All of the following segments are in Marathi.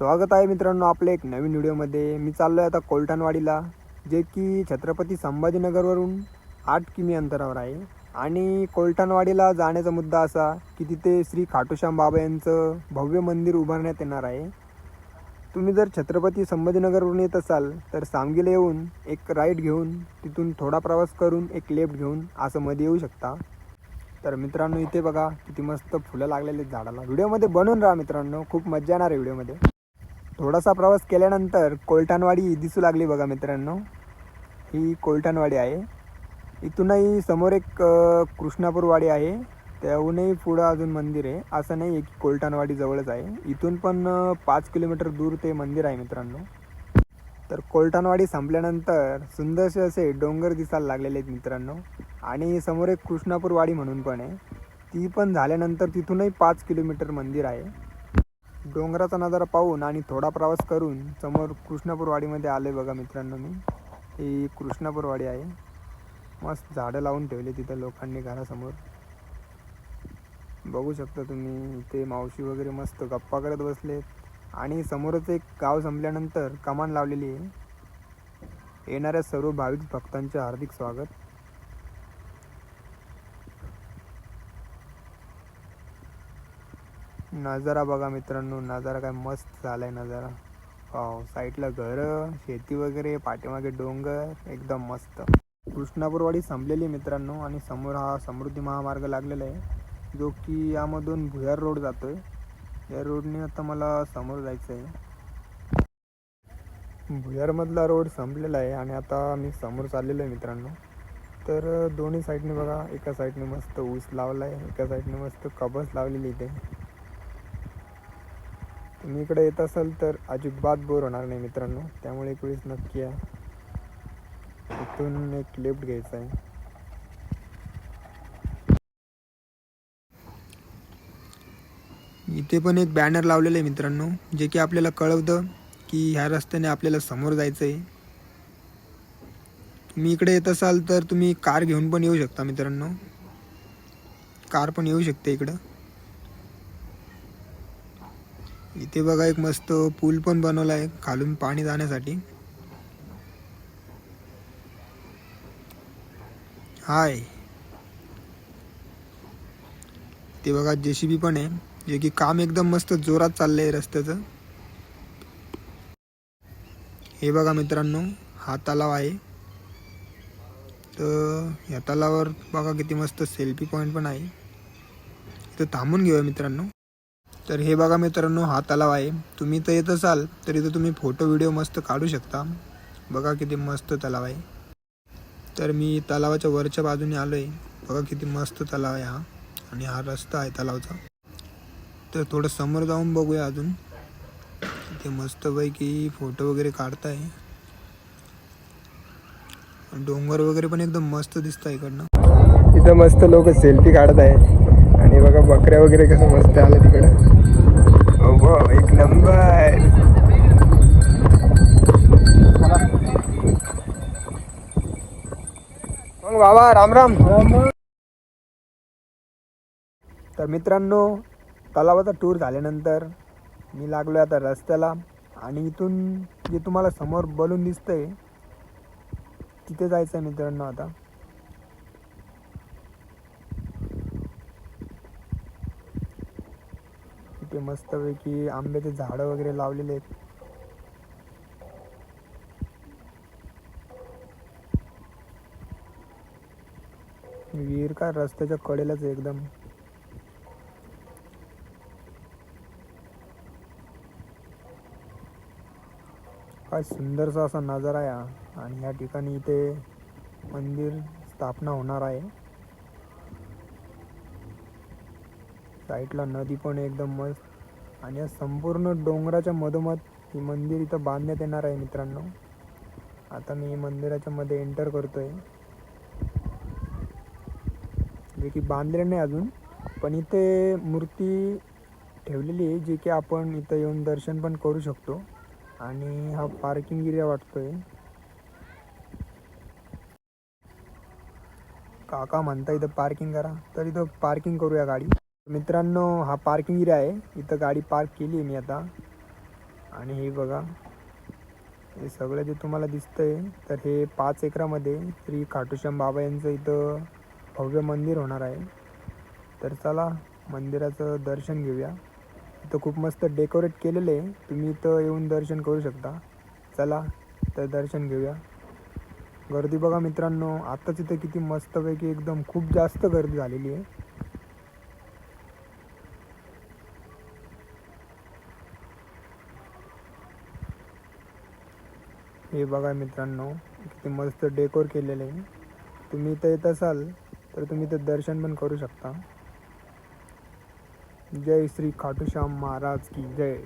स्वागत आहे मित्रांनो आपल्या एक नवीन व्हिडिओमध्ये. मी चाललो आहे आता कोलठाणवाडीला जे की छत्रपती संभाजीनगरवरून आठ किमी अंतरावर आहे. आणि कोलठाणवाडीला जाण्याचा मुद्दा असा की तिथे श्री खाटूश्याम बाबा यांचं भव्य मंदिर उभारण्यात येणार आहे. तुम्ही जर छत्रपती संभाजीनगरवरून येत असाल तर सांगलीला येऊन एक राईट घेऊन तिथून थोडा प्रवास करून एक लेफ्ट घेऊन असं मध्ये येऊ शकता. तर मित्रांनो इथे बघा किती मस्त फुलं लागलेली झाडाला. व्हिडिओमध्ये बनवून राहा मित्रांनो खूप मजा येणार आहे व्हिडिओमध्ये. थोडासा प्रवास केल्यानंतर कोलठाणवाडी दिसू लागली बघा मित्रांनो. ही कोलठाणवाडी आहे. इथूनही समोर एक कृष्णापूरवाडी आहे. त्याहूनही पुढं अजून मंदिर आहे. असं नाही आहे की कोलठाणवाडी जवळच आहे. इथून पण पाच किलोमीटर दूर ते मंदिर आहे मित्रांनो. तर कोलठाणवाडी संपल्यानंतर सुंदरसे असे डोंगर दिसायला लागलेले आहेत मित्रांनो. आणि समोर एक कृष्णापूरवाडी म्हणून पण आहे. ती पण झाल्यानंतर तिथूनही पाच किलोमीटर मंदिर आहे. डोंगराचा नजारा पाहून आणि थोडा प्रवास करून समोर कृष्णापूरवाडीमध्ये आले बघा मित्रांनो मी. ही कृष्णापूरवाडी आहे. मस्त झाडं लावून ठेवले तिथं लोकांनी घरासमोर. बघू शकता तुम्ही इथे मावशी वगैरे मस्त गप्पा करत बसलेत. आणि समोरच एक गाव संपल्यानंतर कमान लावलेली आहे. येणाऱ्या सर्व भाविक भक्तांचे हार्दिक स्वागत. नजारा बघा मित्रांनो नजारा काय मस्त झालाय नजारा. पाव साईडला घरं शेती वगैरे पाठीमागे डोंगर एकदम मस्त. कृष्णापूरवाडी संपलेली आहे मित्रांनो आणि समोर हा समृद्धी महामार्ग लागलेला आहे जो की यामधून भुयार रोड जातोय. या रोडने आता मला समोर जायचं आहे भुयारमधला रोड संपलेला आहे आणि आता मी समोर चाललेलो आहे मित्रांनो. तर दोन्ही साईडने बघा एका साईडने मस्त ऊस लावला आहे एका साईडने मस्त कबस लावलेली इथे. तुम्ही इकडे येत असाल तर अजिबात बोर होणार नाही मित्रांनो. त्यामुळे एक वेळेस नक्की या. इथून एक लेफ्ट घ्यायचा आहे. इथे पण एक बॅनर लावलेलं आहे मित्रांनो जे की आपल्याला कळवतं की ह्या रस्त्याने आपल्याला समोर जायचं आहे तुम्ही इकडे येत असाल तर तुम्ही कार घेऊन पण येऊ शकता मित्रांनो. कार पण येऊ शकते इकडं. इथे बघा एक मस्त पूल पण बनवला आहे खालून पाणी जाण्यासाठी. हाय. ते बघा जेसीबी पण आहे जे की काम एकदम मस्त जोरात चाललंय रस्त्याचं. हे बघा मित्रांनो हा तलाव आहे. तर या तलावावर बघा किती मस्त सेल्फी पॉईंट पण आहे. इथं थांबून घेऊया मित्रांनो. तर हे बघा मित्रांनो हा तलाव आहे. तुम्ही इथं येत असाल तर इथं तुम्ही फोटो व्हिडिओ मस्त काढू शकता. बघा किती मस्त तलाव आहे. तर मी तलावाच्या वरच्या बाजूने आलो आहे बघा किती मस्त तलाव आहे हा. आणि हा रस्ता आहे तलावचा. तर थोडं समोर जाऊन बघूया अजून. ते मस्तपैकी फोटो वगैरे काढताय. डोंगर वगैरे पण एकदम मस्त दिसत आहे इकडनं. तिथं मस्त लोक सेल्फी काढत आहे आणि बघा बकऱ्या वगैरे कसं मस्त आलं तिकडं. हो एक नंबर. मग बाबा राम राम. तर मित्रांनो तलावाचा टूर झाल्यानंतर मी लागलो आता रस्त्याला आणि इथून जे तुम्हाला समोर बलून दिसतंय तिथे जायचं आहे मित्रांनो आता. इथे मस्तपैकी आंब्याचे झाडं वगैरे लावलेले आहेत. विहीर का रस्त्याच्या कडेलाच एकदम. काय सुंदरसा असा नजारा आहे हा आणि या ठिकाणी इथे मंदिर स्थापना होणार आहे. साईडला नदी पण एकदम मस्त. आणि या संपूर्ण डोंगराच्या मधोमध ही मंदिर इथं बांधण्यात येणार आहे मित्रांनो. आता मी मंदिराच्या मध्ये एंटर करतोय. जे की बांधलेलं नाही अजून पण इथे मूर्ती ठेवलेली आहे जी की आपण इथं येऊन दर्शन पण करू शकतो. आणि हा पार्किंग एरिया वाटतोय. काका म्हणता इथं पार्किंग करा. तर इथं पार्किंग करूया गाडी. मित्रांनो हा पार्किंग एरिया आहे. इथं गाडी पार्क केली आहे मी आता. आणि हे बघा हे सगळं जे तुम्हाला दिसतंय तर हे पाच एकरामध्ये श्री खाटूश्याम बाबा यांचं इथं भव्य मंदिर होणार आहे. तर चला मंदिराचं दर्शन घेऊया. इथं खूप मस्त डेकोरेट केलेलं आहे. तुम्ही इथं येऊन दर्शन करू शकता. चला तर दर्शन घेऊया. गर्दी बघा मित्रांनो आत्ताच इथं किती मस्तपैकी एकदम खूप जास्त गर्दी झालेली आहे. हे बघा मित्रांनो किती मस्त डेकोर केलेलं आहे. तुम्ही इथं येत असाल तर तुम्ही इथं दर्शन पण करू शकता. जय श्री खाटूश्याम महाराज की जय.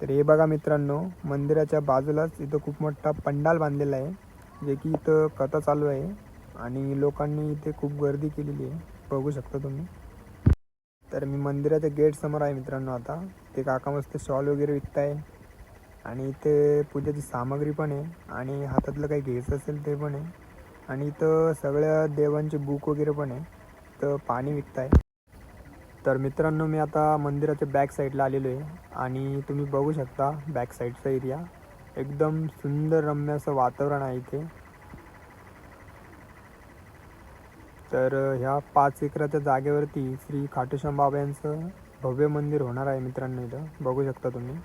तर हे बघा मित्रांनो मंदिराच्या बाजूलाच इथं खूप मोठा पंडाल बांधलेला आहे जे की इथं कथा चालू आहे. आणि लोकांनी इथे खूप गर्दी केलेली आहे. बघू शकता तुम्ही. तर मी मंदिराच्या गेट समोर आहे मित्रांनो आता. ते काका मस्त शॉल वगैरे विकताय. आणि इथे पूजेची सामग्री पण आहे. आणि हातातलं काही घ्यायचं असेल ते पण आहे. आणि इथं सगळ्या देवांचे बुक वगैरे पण आहे. तर पाणी विकताय. तर मित्रांनो मी आता मंदिराच्या बॅक साईडला आलेलो आहे. आणि तुम्ही बघू शकता बॅक साईडचा एरिया एकदम सुंदर रम्य असं वातावरण आहे इथे. तर ह्या पाच एकराच्या जागेवरती श्री खाटूश्याम बाबा यांचं भव्य मंदिर होणार आहे मित्रांनो इथं. बघू शकता तुम्ही.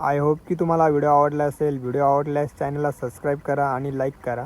आय होप की तुम्हाला व्हिडिओ आवडला असेल. व्हिडिओ आवडल्यास चॅनलला सबस्क्राईब करा आणि लाईक करा.